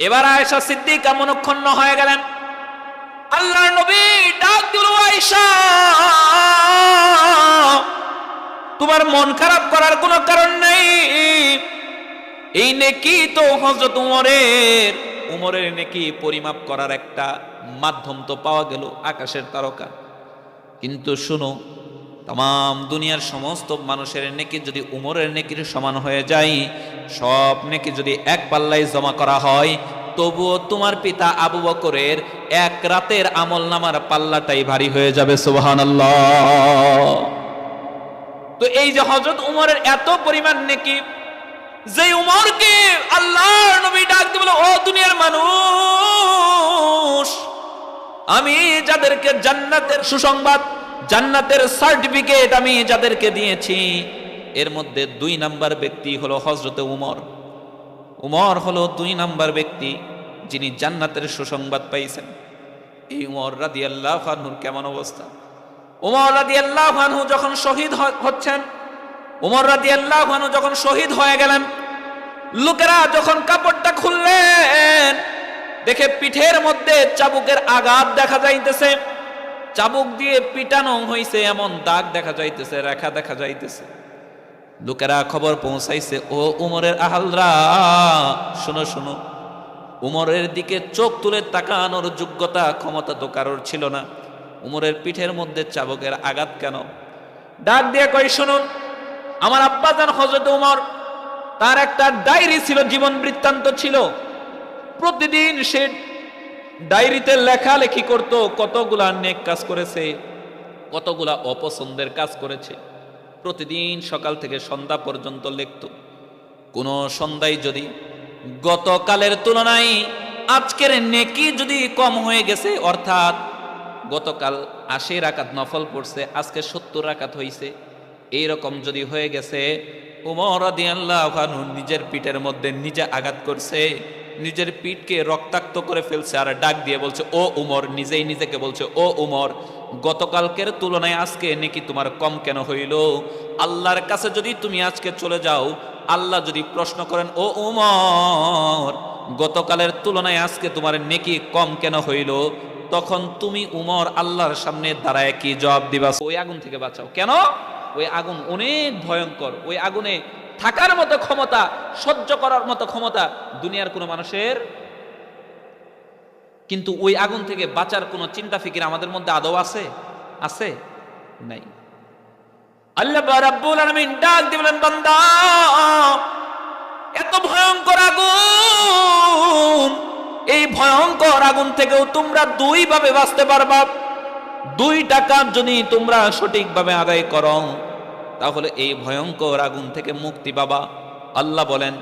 এবার আয়েশা সিদ্দিকা মনক্ষণ হয়ে গেলেন। আল্লাহ নবী ডাক দিল তোমার মন খারাপ করার কোনো কারণ নেই। এই নেকি তো হজরত উমরের। উমরের নেকি পরিমাপ করার একটা মাধ্যম তো পাওয়া গেল আকাশের তারকা। কিন্তু শুনো তাম দুনিয়ার সমস্ত মানুষের নেকি যদি উমরের নেকির সমান হয়ে যায় সব নেকি যদি এক পাল্লায় জমা করা হয় তবুও তোমার পিতা আবু বকরের এক রাতের আমল নামার পাল্লাটাই ভারী হয়ে যাবে, সুবহানাল্লাহ। তো এই যে হজরত উমরের এত পরিমাণ নেকি যে উমরকে আল্লাহর নবী ডাক বলে, ও দুনিয়ার মানুষ, আমি যাদেরকে জান্নাতের সুসংবাদ জান্নাতের সার্টিফিকেট আমি যাদেরকে দিয়েছি। এর মধ্যে দুই নাম্বার ব্যক্তি হলো হজরতে উমর। উমর হলো দুই নাম্বার ব্যক্তি যিনি জান্নাতের সুসংবাদ পাইছেন। এই উমর রাদি আল্লাহ কেমন অবস্থা? উমর রাদি আল্লাহ যখন শহীদ হচ্ছেন, উমর রাদি আল্লাহ যখন শহীদ হয়ে গেলেন, লোকেরা যখন কাপড়টা খুললেন, দেখে পিঠের মধ্যে চাবুকের আঘাত দেখা যাইতেছে। চাবুক দিয়ে পিটানো হইছে, এমন দাগ দেখা যাইতেছে, রেখা দেখা যাইতেছে। লোকেরা খবর পৌঁছাইছে, ও উমরের আহালরা, শুনো শুনো, উমরের দিকে চোখ তুলে তাকানোর যোগ্যতা ক্ষমতা তো কারোর ছিল না। উমরের পিঠের মধ্যে চাবকের আঘাত কেন? ডাক দিয়ে কই শুনুন, আমার আব্বা যান হজরত উমর, তার একটা ডায়েরি ছিল, জীবন বৃত্তান্ত ছিল। প্রতিদিন সে ডায়েরিতে লেখালেখি করত, কতগুলা নেক কাজ করেছে, কতগুলা অপছন্দের কাজ করেছে। প্রতিদিন সকাল থেকে সন্ধ্যা পর্যন্ত লিখত। কোনো সন্ধ্যায় যদি গতকালের তুলনায় আজকের নেকি যদি কম হয়ে গেছে, অর্থাৎ গতকাল আশি রাকাত নফল পড়ছে, আজকে সত্তর রাকাত হইছে, এইরকম যদি হয়ে গেছে, উমর আল্লাহ নিজের পিঠের মধ্যে নিজে আঘাত করছে নিজের পিঠকে রক্তাক্ত করে ফেলছে আর ডাক দিয়ে বলছে, ও উমর, নিজেই নিজেকে বলছে, ও উমর, গতকালকের তুলনায় আজকে নাকি তোমার কম কেন হইল? আল্লাহর কাছে যদি তুমি আজকে চলে যাও, আল্লাহ যদি প্রশ্ন করেন, ও উমর, গতকালের তুলনায় আজকে তোমার নেকি কম কেন হইল? তখন তুমি উমর আল্লাহর সামনে দাঁড়ায় কি জবাব দিবা? ওই আগুন থেকে বাঁচাও। কেন? ওই আগুন অনেক ভয়ঙ্কর। ওই আগুনে থাকার মতো ক্ষমতা, সহ্য করার মতো ক্ষমতা দুনিয়ার কোনো মানুষের। কিন্তু ওই আগুন থেকে বাঁচার কোনো চিন্তা ফিকির আমাদের মধ্যে আদৌ আছে? আছে? নাই। আল্লাহ রাব্বুল আলামিন ডাক দিবেন বান্দা, এত ভয়ঙ্কর আগুন, এই ভয়ঙ্কর আগুন থেকেও তোমরা দুই ভাবে বাঁচতে পারবা। দুই টাকা যদি তোমরা সঠিকভাবে আদায় করো। তাহলে এই ভয়ঙ্কর আগুন থেকে মুক্তি পাবা। আল্লাহ বলেন,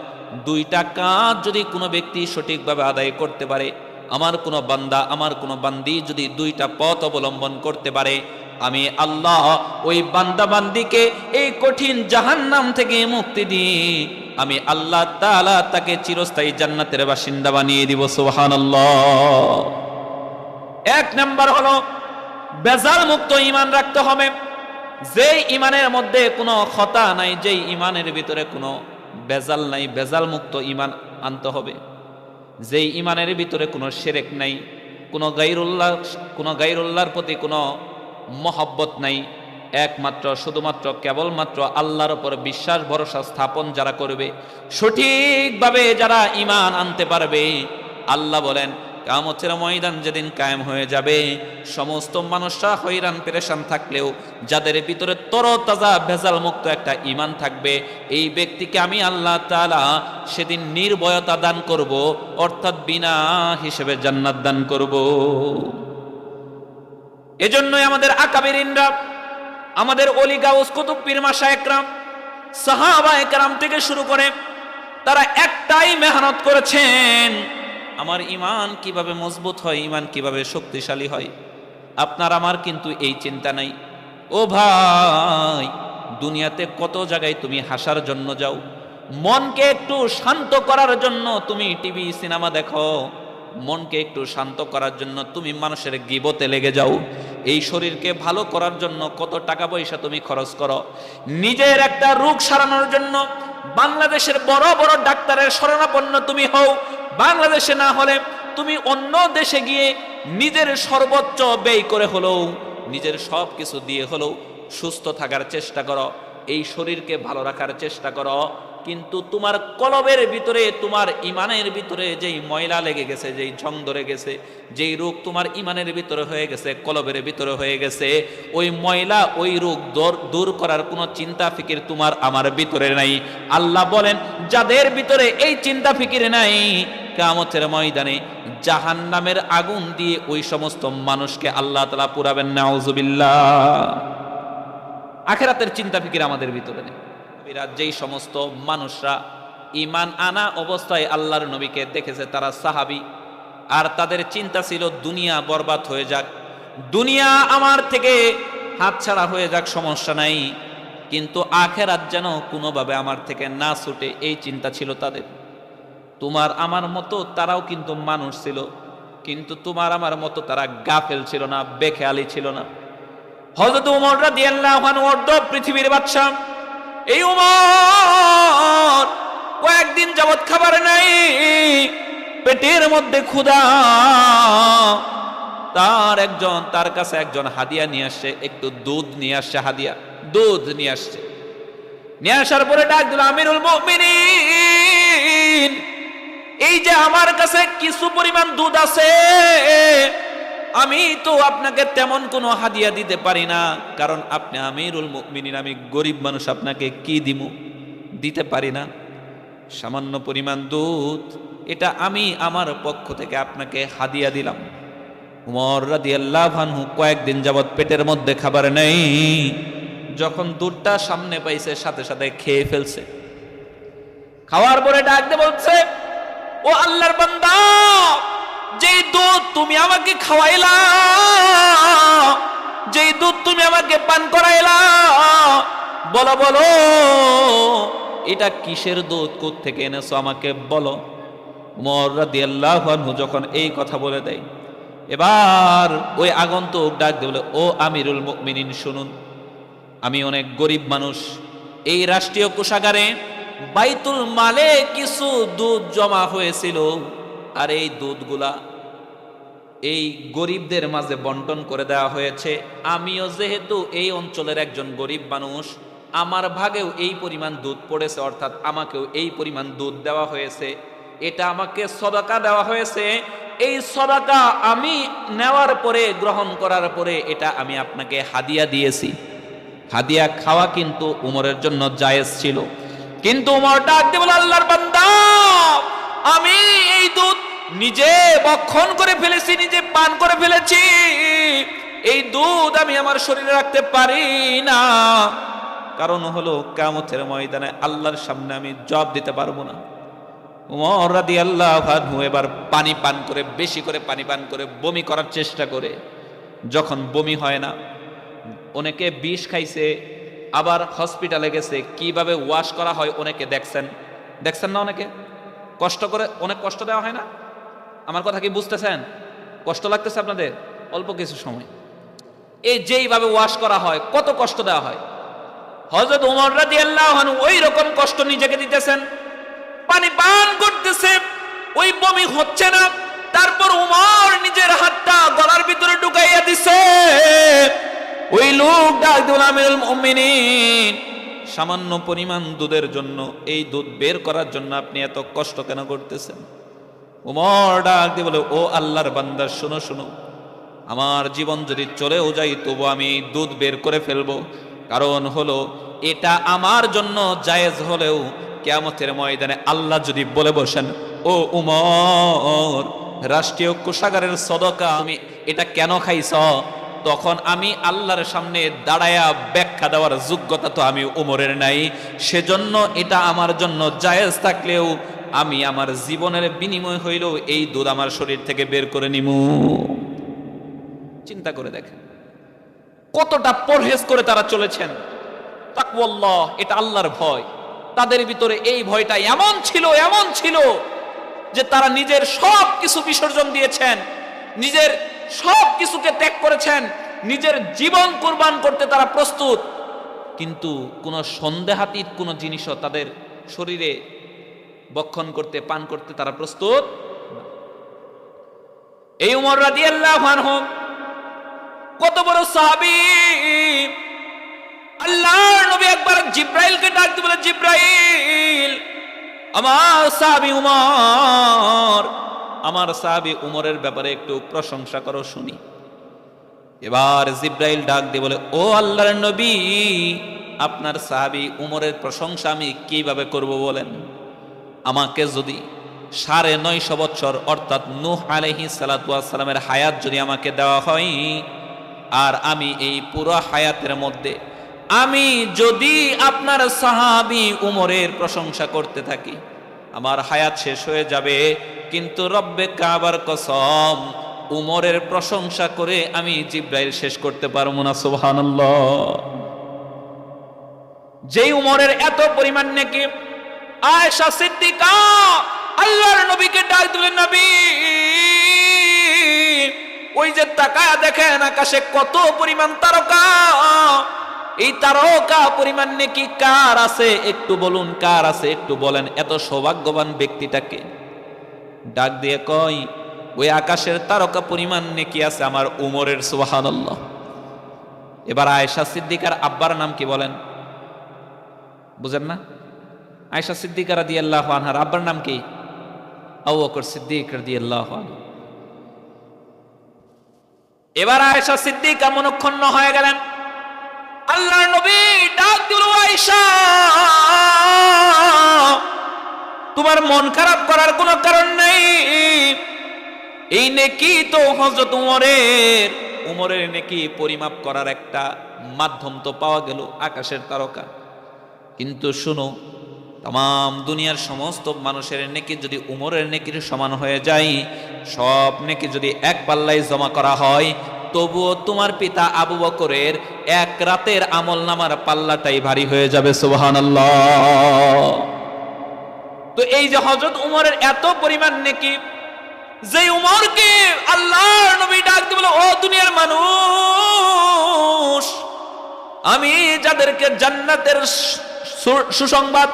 দুইটা কাজ যদি কোনো ব্যক্তি সঠিকভাবে আদায় করতে পারে, আমার কোনো বান্দা, আমার কোনো বান্দি যদি দুইটা পথ অবলম্বন করতে পারে, আমি আল্লাহ ওই বান্দা বান্দিকে এই কঠিন জাহান্নাম থেকে মুক্তি দিই। আমি আল্লাহ তাআলা তাকে চিরস্থায়ী জান্নাতের বাসিন্দা বানিয়ে দিব, সুবহানাল্লাহ। এক নাম্বার হলো, বেজাল মুক্ত ইমান রাখতে হবে। যেই ইমানের মধ্যে কোনো খতা নাই, যেই ইমানের ভিতরে কোনো বেজাল নাই বেজাল মুক্ত ইমান আনতে হবে। যেই ইমানের ভিতরে কোনো সেরেক নাই, কোনো গাইরুল্লাহ কোনো গাইরুল্লাহর প্রতি কোনো মহব্বত নাই, একমাত্র, শুধুমাত্র, কেবলমাত্র আল্লাহর ওপর বিশ্বাস, ভরসা স্থাপন যারা করবে, সঠিকভাবে যারা ইমান আনতে পারবে, আল্লাহ বলেন কামতের ময়দান যেদিন কায়েম হয়ে যাবে, সমস্ত মানুষরা হইরান পেরেশান থাকলেও যাদের ভিতরে তরতাজা ভেজাল মুক্ত একটা ইমান থাকবে, এই ব্যক্তিকে আমি আল্লাহ তালা সেদিন নির্ভয়তা দান করব, অর্থাৎ বিনা হিসেবে জান্নাত দান করব। এজন্যই আমাদের আকাবিরিনরা, আমাদের অলি গাউস, কুতুব পীর মাসা একরাম, সাহাবা একরাম থেকে শুরু করে, তারা একটাই মেহনত করেছেন আমার ইমান কীভাবে মজবুত হয়, ইমান কীভাবে শক্তিশালী হয়? আপনার আমার কিন্তু এই চিন্তা নাই। ও ভাই, দুনিয়াতে কত জায়গায় তুমি হাসার জন্য যাও? মনকে একটু শান্ত করার জন্য তুমি টিভি, সিনেমা দেখো। মনকে একটু শান্ত করার জন্য তুমি মানুষের গিবতে লেগে যাও। এই শরীরকে ভালো করার জন্য কত টাকা পয়সা তুমি খরচ করো। নিজের একটা রোগ সারানোর জন্য বাংলাদেশের বড় বড় ডাক্তারের শরণাপন্ন তুমি হও। বাংলাদেশে না হলে তুমি অন্য দেশে গিয়ে নিজের সর্বোচ্চ ব্যয় করে হলেও, নিজের সব কিছু দিয়ে হলেও সুস্থ থাকার চেষ্টা করো, এই শরীরকে ভালো রাখার চেষ্টা করো। কিন্তু তোমার কলবের ভিতরে, তোমার ইমানের ভিতরে যেই ময়লা লেগে গেছে, যেই ঝং ধরে গেছে, যেই রোগ তোমার ইমানের ভিতরে হয়ে গেছে, কলবের ভিতরে হয়ে গেছে, ওই ময়লা, ওই রোগ দূর- দূর করার কোনো চিন্তা ফিকির তোমার আমার ভিতরে নাই। আল্লাহ বলেন, যাদের ভিতরে এই চিন্তা ফিকির নাই কামতের ময়দানে জাহান নামের আগুন দিয়ে ওই সমস্ত মানুষকে আল্লাহ তালা পুরাবেন, নাউজুবিল্লাহ। আখেরাতের চিন্তা ফিকির আমাদের ভিতরে নেই। যেই সমস্ত মানুষরা ইমান আনা অবস্থায় আল্লাহর নবীকে দেখেছে, তারা সাহাবি। আর তাদের চিন্তা ছিল, দুনিয়া বরবাদ হয়ে যাক। দুনিয়া আমার থেকে হাতছাড়া হয়ে যাক, সমস্যা নাই। কিন্তু আখেরাত যেন কোনোভাবে আমার থেকে না ছুটে, এই চিন্তা ছিল তাদের। তোমার আমার মতো তারাও কিন্তু মানুষ ছিল, কিন্তু তোমার আমার মতো তারা গাফেল ছিল না, বেখেয়ালি ছিল না। হযরত উমর রাদিয়াল্লাহু আনহু অর্ধ পৃথিবীর বাদশা। এই উমর কয়েকদিন যাবত খাবার নাই, পেটের মধ্যে ক্ষুধা। তার একজন, তার কাছে একজন হাদিয়া নিয়ে আসছে, একটু দুধ নিয়ে আসছে হাদিয়া, দুধ নিয়ে আসছে। নিয়ে আসার পরে ডাক দিল, আমিরুল মুমিনিন! এই যে আমার কাছে কিছু পরিমাণ দুধ আছে, আমি তো আপনাকে তেমন কোনো হাদিয়া দিতে পারি না। কারণ আপনি আমিরুল মুমিনিন, আমি গরিব মানুষ, আপনাকে কি দিব দিতে পারি না। সামান্য পরিমাণ দুধ, এটা আমি আমার পক্ষ থেকে আপনাকে হাদিয়া দিলাম। উমর রাদিয়াল্লাহু আনহু কয়েকদিন যাবৎ পেটের মধ্যে খাবার নেই। যখন দুধটা সামনে পাইছে, সাথে সাথে খেয়ে ফেলছে। খাওয়ার পরে ডাক দিয়ে বলছে ও আল্লাহর বান্দা, যেই দুধ তুমি আমাকে খাওয়াইলা, যেই দুধ তুমি আমাকে পান করাইলা, বলো বলো, এটা কিসের দুধ? থেকে এনেছো আমাকে? বলো। উমর রাদিয়াল্লাহু আনহু যখন এই কথা বলে দেয়, এবার ওই আগন্তুক ডাক বলে, ও আমিরুল মুমিনিন, শুনুন। আমি অনেক গরিব মানুষ। এই রাষ্ট্রীয় কোষাগারে বাইতুল মালে কিছু দুধ জমা হয়েছিল। আর এই দুধগুলা এই গরিবদের মাঝে বন্টন করে দেওয়া হয়েছে। আমিও যেহেতু এই অঞ্চলের একজন গরিব মানুষ, আমার ভাগেও এই পরিমাণ দুধ পড়েছে, অর্থাৎ আমাকেও এই পরিমাণ দুধ দেওয়া হয়েছে। এটা আমাকে সদাকা দেওয়া হয়েছে। এই সদাকা আমি নেওয়ার পরে, গ্রহণ করার পরে, এটা আমি আপনাকে হাদিয়া দিয়েছি। হাদিয়া খাওয়া কিন্তু উমরের জন্য জায়েজ ছিল। কিন্তু উমর ডাক দিয়ে বলে, আল্লাহর বান্দা, আমি এই দুধ নিজে বক্ষণ করে ফেলেছি, নিজে পান করে ফেলেছি। এই দুধ আমি আমার শরীরে রাখতে পারি না। কারণ হলো কামতের ময়দানে আল্লাহর সামনে আমি জব দিতে পারব না। উমর রাদি আল্লাহ এবার পানি পান করে, বেশি করে পানি পান করে, বমি করার চেষ্টা করে। যখন বমি হয় না, অনেকে বিষ খাইছে আবার হসপিটালে গেছে, কীভাবে ওয়াশ করা হয় অনেকে দেখছেন। দেখছেন না অনেকে? কষ্ট করে, অনেক কষ্ট দেওয়া হয় না? আমার কথা কি বুঝতেছেন? কষ্ট লাগতেছে আপনাদের? অল্প কিছু সময়। এই যেইভাবে ওয়াশ করা হয়, কত কষ্ট দেওয়া হয়? হজরত উমর রাজি আল্লাহ ওই রকম কষ্ট নিজেকে দিতেছেন। পানি পান করতেছে, ওই বমি হচ্ছে না। তারপর উমর নিজের হাতটা গলার ভিতরে ঢুকাইয়া দিছে। ওই লোক ডাক দিল সামান্য পরিমাণ দুধের জন্য, এই দুধ বের করার জন্য আপনি এত কষ্ট কেন করতেছেন? উমর ডাক দিয়ে বলে, ও আল্লাহর বান্দা, শোনো শোনো। আমার জীবন যদি চলেও যাই তবু আমি দুধ বের করে ফেলব। কারণ হলো, এটা আমার জন্য জায়েজ হলেও কেয়ামতের ময়দানে আল্লাহ যদি বলে বসেন, ও উমর, রাষ্ট্রীয় কোষাগারের সদকা, আমি এটা কেন খাইছ? তখন আমি আল্লাহর সামনে দাঁড়ায়া ব্যাখ্যা দেওয়ার যোগ্যতা তো আমি উমরের নাই। সেজন্য এটা আমার জন্য জায়েজ থাকলেও আমি আমার জীবনের বিনিময় হইলেও এই দুধ আমার শরীর থেকে বের করে নিমু। চিন্তা করে দেখেন, কতটা পরহেজ করে তারা চলেছেন। এটা আল্লাহর ভয়। তাদের ভিতরে এই ভয়টা এমন ছিল এমন ছিল যে তারা নিজের সব কিছু বিসর্জন দিয়েছেন। নিজের সব কিছুকে ত্যাগ করেছেন, নিজের জীবন কোরবান করতে তারা প্রস্তুত। কিন্তু কোনো সন্দেহাতীত কোনো জিনিসও তাদের শরীরে বক্ষণ করতে, পান করতে তারা প্রস্তুত এই উমর রাদিয়াল্লাহু আনহু কত বড় সাহাবী। আল্লাহর নবী একবার জিব্রাইলকে ডাকতে বলে, জিব্রাইল, আমার সাহাবি উমর আমার সাহাবী উমরের ব্যাপারে একটু প্রশংসা করো, শুনি। এবার জিব্রাইল ডাক দিয়ে বলে, ও আল্লাহর নবী, আপনার সাহাবী উমরের প্রশংসা আমি কীভাবে করব বলেন? আমাকে যদি সাড়ে নয়শো বছর অর্থাৎ নূহ আলহি সালাতামের হায়াত যদি আমাকে দেওয়া হয়, আর আমি এই পুরো হায়াতের মধ্যে, আমি যদি আপনার সাহাবি উমরের প্রশংসা করতে থাকি আমার হায়াত শেষ হয়ে যাবে, কিন্তু রব্বে কাবার কসম, উমরের প্রশংসা করে আমি জিব্রাইল শেষ করতে পারব না, সুবহানাল্লাহ। যেই উমরের এত পরিমাণ নাকি, আয়েশা সিদ্দিকা, আল্লাহর নবীকে ডাক দিলেন, নবী, ওই যে তাকায়া দেখেন আকাশে কত পরিমাণ তারকা এই তারকা পরিমাণ নাকি কার আছে? একটু বলুন কার আছে, একটু বলেন। এত সৌভাগ্যবান ব্যক্তিটাকে। ডাক দিয়ে কয়, ওই আকাশের তারকা পরিমাণ নাকি আছে আমার উমরের, সুবহানাল্লাহ। এবার আয়েশা সিদ্দিকার আব্বার নাম কি বলেন? বুঝেন না? আয়েশা সিদ্দিকা রাদি আল্লাহ আনহার আব্বার নাম কি? আউ বকর সিদ্দিক রাদি আল্লাহ এবার আয়েশা সিদ্দিকা মনক্ষণ হয়ে গেলেন। আল্লাহ নবী ডাক দিল, আয়েশা, তোমার মন খারাপ করার কোনো কারণ নেই। এই নেকি তো হজরত উমরের। উমরের নেকি পরিমাপ করার একটা মাধ্যম তো পাওয়া গেল আকাশের তারকা। কিন্তু শুনো তাম দুনিয়ার সমস্ত মানুষের নেকি যদি উমরের নেকির সমান হয়ে যায়, সব নেকি যদি এক পাল্লায় জমা করা হয় তবুও তোমার পিতা আবু বকরের এক রাতের আমল নামার পাল্লাটাই ভারী হয়ে যাবে, সুবহানাল্লাহ। তো এই যে হজরত উমরের এত পরিমাণ নেকি যে উমরকে আল্লাহর নবী ডাক বলে, ও দুনিয়ার মানুষ, আমি যাদেরকে জান্নাতের সুসংবাদ,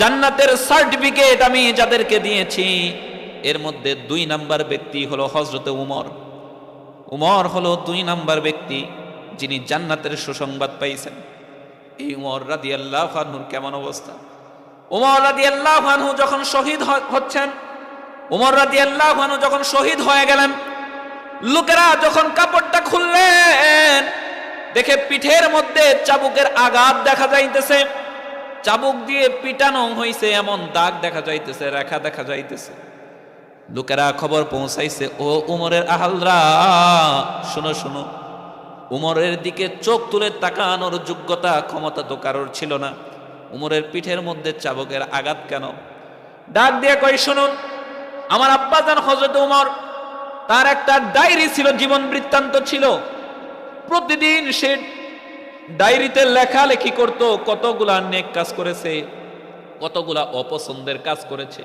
জান্নাতের সার্টিফিকেট আমি যাদেরকে দিয়েছি, এর মধ্যে দুই নাম্বার ব্যক্তি হলো হজরতে উমর। উমর হলো দুই নাম্বার ব্যক্তি যিনি জান্নাতের সুসংবাদ পাইছেন। এই উমর রাদি আল্লাহ কেমন অবস্থা? উমর রাদি আল্লাহ যখন শহীদ হচ্ছেন, উমর রাদি আল্লাহ যখন শহীদ হয়ে গেলেন, লোকেরা যখন কাপড়টা খুললেন, দেখে পিঠের মধ্যে চাবুকের আঘাত দেখা যাইতেছে। চাবুক দিয়ে পিটানো হইছে, এমন দাগ দেখা যাইতেছে, রেখা দেখা যাইতেছে। লোকেরা খবর পৌঁছাইছে, ও উমরের আহালরা, শুনো শুনো, উমরের দিকে চোখ তুলে তাকানোর যোগ্যতা ক্ষমতা তো কারোর ছিল না। উমরের পিঠের মধ্যে চাবকের আঘাত কেন? ডাক দিয়ে কই শুনুন আমার আব্বা জান হজরত উমর, তার একটা ডায়েরি ছিল, জীবন বৃত্তান্ত ছিল। প্রতিদিন সে ডায়েরিতে লেখালেখি করত, কতগুলা নেক কাজ করেছে, কতগুলা অপছন্দের কাজ করেছে।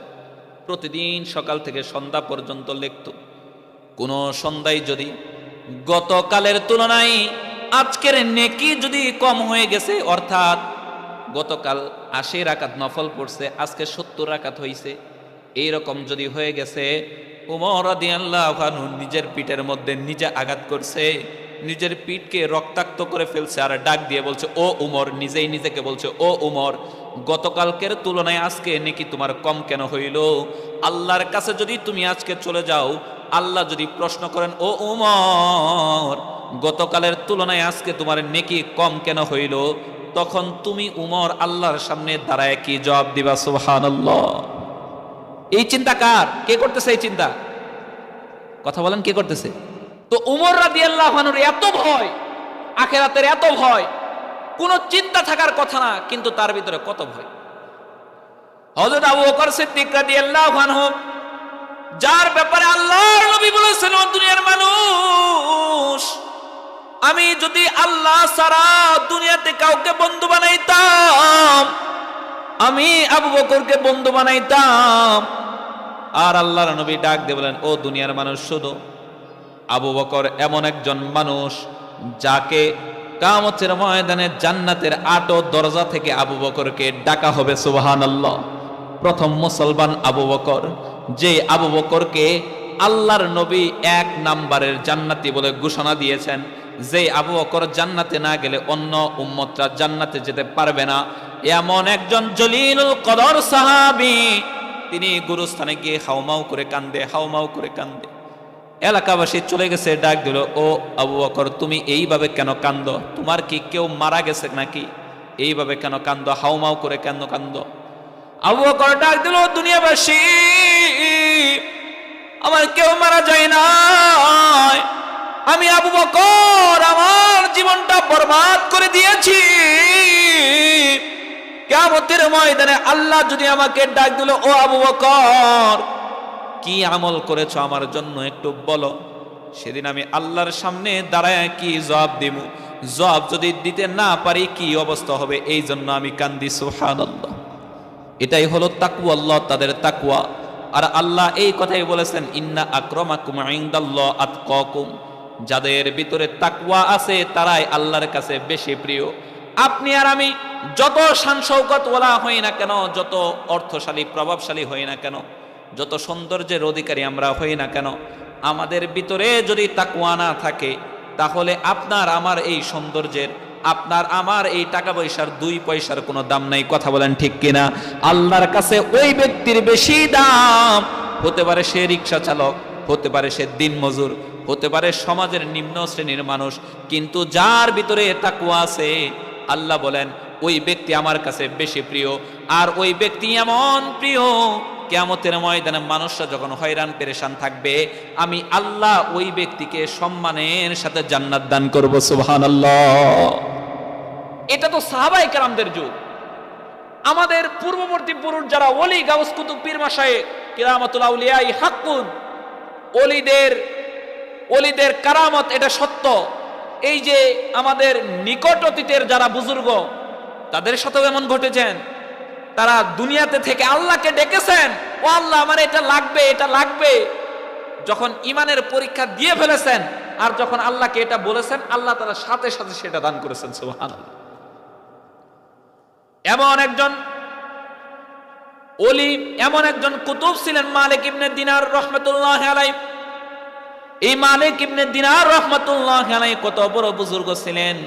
প্রতিদিন সকাল থেকে সন্ধ্যা পর্যন্ত লিখত। কোনো সন্ধ্যায় যদি গতকালের তুলনায় আজকের নেকি যদি কম হয়ে গেছে, অর্থাৎ গতকাল আশি রাকাত নফল পড়ছে, আজকে সত্তর রাকাত হইছে, এইরকম যদি হয়ে গেছে, উমর রাদিয়াল্লাহু আনহু নিজের পিঠের মধ্যে নিজে আঘাত করছে, নিজের পিঠকে রক্তাক্ত করে ফেলছে আর ডাক দিয়ে বলছে, ও উমর, নিজেই নিজেকে বলছে, ও উমর গতকালকের তুলনায় আজকে নাকি তোমার কম কেন হইল? আল্লাহর কাছে যদি তুমি আজকে চলে যাও, আল্লাহ যদি প্রশ্ন করেন, ও উমর, গতকালের তুলনায় আজকে তোমার নেকি কম কেন হইল? তখন তুমি উমর আল্লাহর সামনে দাঁড়ায় কি জবাব দিবা? সুবহানাল্লাহ। এই চিন্তা কার? কে করতেছে এই চিন্তা? কথা বলেন, কে করতেছে? তো উমর রাদি আল্লাহানুর এত ভয়, আখেরাতের এত ভয় কোনো চিন্তা থাকার কথা না, কিন্তু তার ভিতরে কত ভয়। হযরত আবু বকর সিদ্দিক রাদিয়াল্লাহু আনহু, যার ব্যাপারে আল্লাহর নবী বলেছেন দুনিয়ার মানুষ, আমি যদি আল্লাহ সারা দুনিয়াতে কাউকে বন্ধু বানাইতাম, আমি আবু বকরকে বন্ধু বানাইতাম। আর আল্লাহর নবী ডাক দিয়ে বলেন, ও দুনিয়ার মানুষ শুধু আবু বকর এমন একজন মানুষ যাকে কামতের ময়দানে জান্নাতের আটো দরজা থেকে আবু বকরকে ডাকা হবে, সুবহানাল্লাহ। প্রথম মুসলমান আবু বকর, যে আবু বকরকে আল্লাহর নবী এক নাম্বারের জান্নাতি বলে ঘোষণা দিয়েছেন। যে আবু বকর জান্নাতে না গেলে অন্য উম্মতরা জান্নাতে যেতে পারবে না। এমন একজন জলিলুল কদর সাহাবি, তিনি গুরুস্থানে গিয়ে হাউমাউ করে কান্দে, হাউমাউ করে কান্দে। এলাকাবাসী চলে গেছে, ডাক দিল, ও আবু বকর, তুমি এইভাবে কেন কান্দ? তোমার কি কেউ মারা গেছে নাকি? এইভাবে কেন কান্দ? হাউমাউ করে কেন কান্দ? আবু বকর ডাক দিল, দুনিয়াবাসী আমার কেউ মারা যায় না আমি আবু বকর, আমার জীবনটা বরবাদ করে দিয়েছি। কেমতের ময়দানে আল্লাহ যদি আমাকে ডাক দিল, ও আবু বকর কি আমল করেছ আমার জন্য একটু বলো। সেদিন আমি আল্লাহর সামনে দাঁড়ায় কি জবাব দিব জবাব যদি দিতে না পারি কি অবস্থা হবে? এই জন্য আমি কান্দি, সুবহানাল্লাহ। এটাই হলো তাকুয়া আল্লাহ তাদের তাকুয়া আর আল্লাহ এই কথাই বলেছেন, ইন্না আক্রমাকুম ইনদাল্লাহ আতকাকুম। যাদের ভিতরে তাকুয়া আছে, তারাই আল্লাহর কাছে বেশি প্রিয়। আপনি আর আমি যত শান শৌকত ওলা হই না কেন, যত অর্থশালী, প্রভাবশালী হই না কেন যত সৌন্দর্যের অধিকারী আমরা হই না কেন, আমাদের ভিতরে যদি তাকুয়া না থাকে, তাহলে আপনার আমার এই সৌন্দর্যের, আপনার আমার এই টাকা পয়সার দুই পয়সার কোনো দাম নাই, কথা বলেন ঠিক কিনা? আল্লাহর কাছে ওই ব্যক্তির বেশি দাম। হতে পারে সে রিক্সা চালক, হতে পারে সে দিন মজুর, হতে পারে সমাজের নিম্ন শ্রেণির মানুষ, কিন্তু যার ভিতরে তাকুয়া আছে, আল্লাহ বলেন, ওই ব্যক্তি আমার কাছে বেশি প্রিয়, আর ওই ব্যক্তি এমন প্রিয় কেমতের ময়দানে মানুষরা যখন হয়রান, পেরেশান থাকবে, আমি আল্লাহ ওই ব্যক্তিকে সম্মানের সাথে জান্নাত দান করব সুবহান এটা তো সাহাবাই কারামদের যুগ। আমাদের পূর্ববর্তী পুরুষ যারা অলি গাউস কুতুব পীর মাসায়ে, কিরামাতুল হাক্কুন, ওলিদের ওলিদের কারামত এটা সত্য। এই যে আমাদের নিকট অতীতের যারা বুজুর্গ, তাদের সাথেও এমন ঘটেছেন। তারা দুনিয়াতে থেকে আল্লাহকে ডেকেছেন, ও আল্লাহ, আমার এটা লাগবে এটা লাগবে। যখন ইমানের পরীক্ষা দিয়ে ফেলেছেন, আর যখন আল্লাহকে এটা বলেছেন, আল্লাহ তারা সাথে সাথে সেটা দান করেছেন, সুবহানাল্লাহ। এমন একজন ওলি, এমন একজন কুতুব ছিলেন, মালিক ইবনে দিনার রহমতুল্লাহ আলাই এই মালিক ইবনে দিনার রহমতুল্লাহ আলাই কত বড় বুজুর্গ ছিলেন।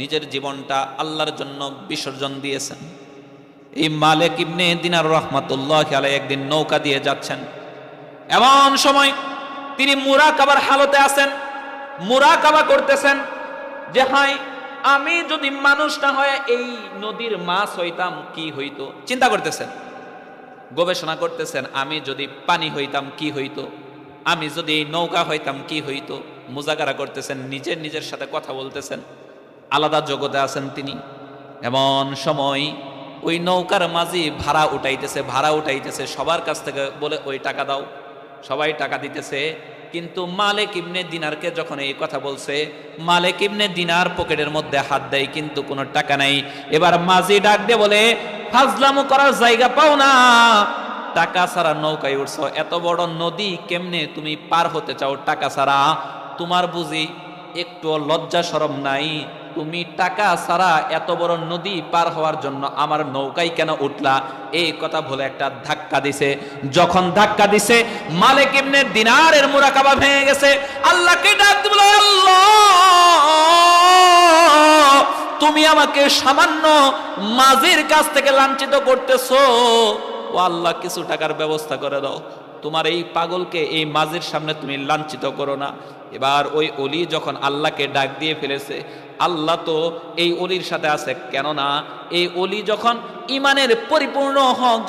নিজের জীবনটা আল্লাহর জন্য বিসর্জন দিয়েছেন। এই মালিক ইবনে দিনার রহমতুল্লাহ আলাই একদিন নৌকা দিয়ে যাচ্ছেন। এমন সময় তিনি মুরাকাবার হালতে আছেন মুরাকাবা করতেছেন যে হয় আমি যদি মানুষ না হয় এই নদীর মাছ হইতাম কি হইতো? চিন্তা করতেছেন, গবেষণা করতেছেন, আমি যদি পানি হইতাম কি হইতো? আমি যদি এই নৌকা হইতাম কি হইতো? মুজাগারা করতেছেন, নিজের নিজের সাথে কথা বলতেছেন। আলাদা জগতে আছেন তিনি। এমন সময় ওই নৌকার মাঝি ভাড়া উঠাইতেছে ভাড়া উঠাইতেছে, সবার কাছ থেকে বলে, ওই টাকা দাও। সবাই টাকা দিতেছে। কিন্তু মালিক ইবনে দিনারকে যখন এই কথা বলছে, মালিক ইবনে দিনার পকেটের মধ্যে হাত দেয়, কিন্তু কোনো টাকা নাই। এবার মাঝি ডাক দিয়ে বলে, ফাজলামু করার জায়গা পাও না। টাকা ছাড়া নৌকায় উঠছ। এত বড় নদী কেমনে তুমি পার হতে চাও টাকা ছাড়া? তোমার বুঝি একটু লজ্জা সরম নাই। তুমি টাকা ছাড়া এত বড় নদী পার হওয়ার জন্য আমার নৌকায় কেন উঠলা? এই কথা বলে একটা ধাক্কা দিছে। যখন ধাক্কা দিছে, মালিক ইবনে দিনারের মুরাকাবা ভেঙে গেছে। আল্লাহকে ডাক দিল, আল্লাহ, তুমি আমাকে সামান্য মাঝির কাছ থেকে লাঞ্ছিত করতেছো। ও আল্লাহ, কিছু টাকার ব্যবস্থা করে দাও। তোমার এই পাগলকে এই মাঝির সামনে তুমি লাঞ্ছিত করো না। এবার ওই অলি যখন আল্লাহকে ডাক দিয়ে ফেলেছে আল্লাহ তো এই অলির সাথে আছে। কেননা এই অলি যখন ইমানের পরিপূর্ণ হক